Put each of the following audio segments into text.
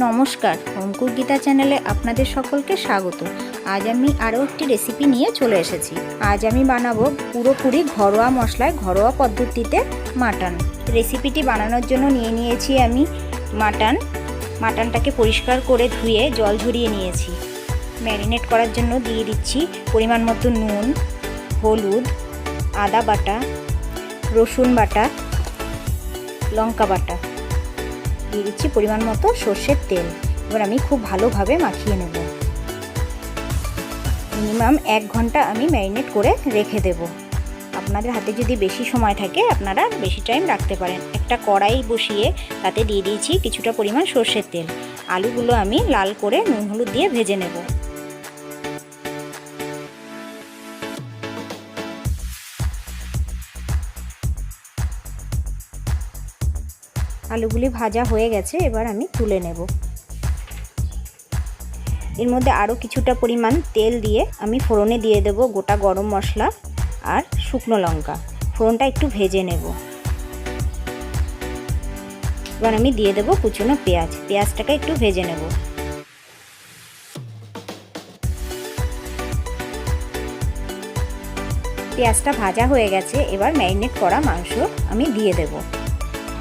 নমস্কার, অঙ্কুর গীতা চ্যানেলে আপনাদের সকলকে স্বাগত। আজ আমি আরও একটি রেসিপি নিয়ে চলে এসেছি। আজ আমি বানাবো পুরোপুরি ঘরোয়া মশলায় ঘরোয়া পদ্ধতিতে মাটন। রেসিপিটি বানানোর জন্য নিয়ে নিয়েছি আমি মাটন। মাটনটাকে পরিষ্কার করে ধুয়ে জল ঝরিয়ে নিয়েছি। ম্যারিনেট করার জন্য দিয়ে দিচ্ছি পরিমাণ মতো নুন, হলুদ, আদা বাটা, রসুন বাটা, লঙ্কা বাটা। দিয়ে দিচ্ছি পরিমাণ মতো সর্ষের তেল। এবার আমি খুব ভালোভাবে মাখিয়ে নেব। মিনিমাম এক ঘণ্টা আমি ম্যারিনেট করে রেখে দেব। আপনাদের হাতে যদি বেশি সময় থাকে, আপনারা বেশি টাইম রাখতে পারেন। একটা কড়াই বসিয়ে তাতে দিয়ে দিয়েছি কিছুটা পরিমাণ সর্ষের তেল। আলুগুলো আমি লাল করে নুন হলুদ দিয়ে ভেজে নেব। আলুগুলি ভাজা হয়ে গেছে, এবার আমি তুলে নেব। এর মধ্যে আরও কিছুটা পরিমাণ তেল দিয়ে আমি ফোড়নে দিয়ে দেব গোটা গরম মশলা আর শুকনো লঙ্কা। ফোড়নটা একটু ভেজে নেব। এবার আমি দিয়ে দেব কুচনো পেঁয়াজ। পেঁয়াজটাকে একটু ভেজে নেব। পেঁয়াজটা ভাজা হয়ে গেছে, এবার ম্যারিনেট করা মাংস আমি দিয়ে দেবো।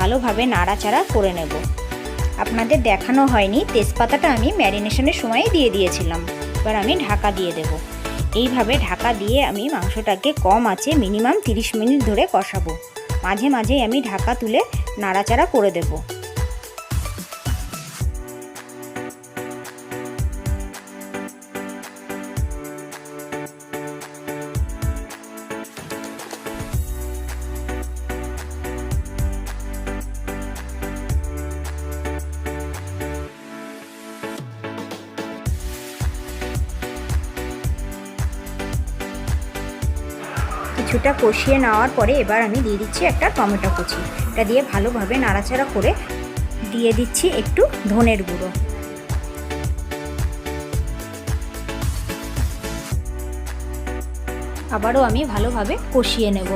ভালোভাবে নাড়াচাড়া করে নেব। আপনাদের দেখানো হয়নি, তেজপাতাটা আমি ম্যারিনেশনের সময় দিয়ে দিয়েছিলাম। এবার আমি ঢাকা দিয়ে দেব। এইভাবে ঢাকা দিয়ে আমি মাংসটাকে কম আছে মিনিমাম 30 মিনিট ধরে কষাবো। মাঝে মাঝে আমি ঢাকা তুলে নাড়াচাড়া করে দেবো। কিছুটা কষিয়ে নেওয়ার পরে এবার আমি দিয়ে দিচ্ছি একটা টমেটো কুচি। এটা দিয়ে ভালোভাবে নাড়াচাড়া করে দিয়ে দিচ্ছি একটু ধনের গুঁড়ো। আবারও আমি ভালোভাবে কষিয়ে নেব।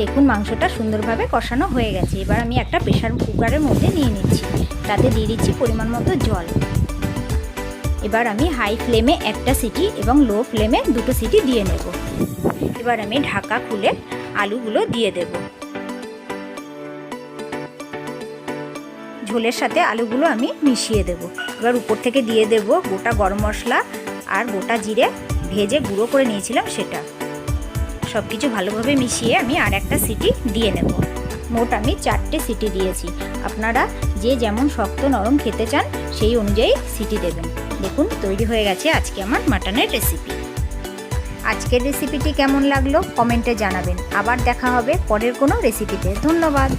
দেখুন মাংসটা সুন্দরভাবে কষানো হয়ে গেছে। এবার আমি একটা প্রেশার কুকারের মধ্যে নিয়ে নিচ্ছি। তাতে দিয়ে দিচ্ছি পরিমাণ মতো জল। এবার আমি হাই ফ্লেমে একটা সিটি এবং লো ফ্লেমে দুটো সিটি দিয়ে নেব। এবার আমি ঢাকা খুলে আলুগুলো দিয়ে দেব। ঝোলের সাথে আলুগুলো আমি মিশিয়ে দেব। এবার উপর থেকে দিয়ে দেব গোটা গরম মশলা আর গোটা জিরে ভেজে গুঁড়ো করে নিয়েছিলাম সেটা। সব কিছু ভালোভাবে মিশিয়ে আমি আর একটা সিটি দিয়ে নেব। মোট আমি চারটে সিটি দিয়েছি। আপনারা যে যেমন শক্ত নরম খেতে চান, সেই অনুযায়ী সিটি দেবেন। দেখুন, তৈরি হয়ে গেছে আজকে আমার মাটনের রেসিপি আজকের রেসিপিটি কেমন লাগল? কমেন্টে জানাবেন। আবার দেখা হবে পরের কোনো রেসিপিতে ধন্যবাদ।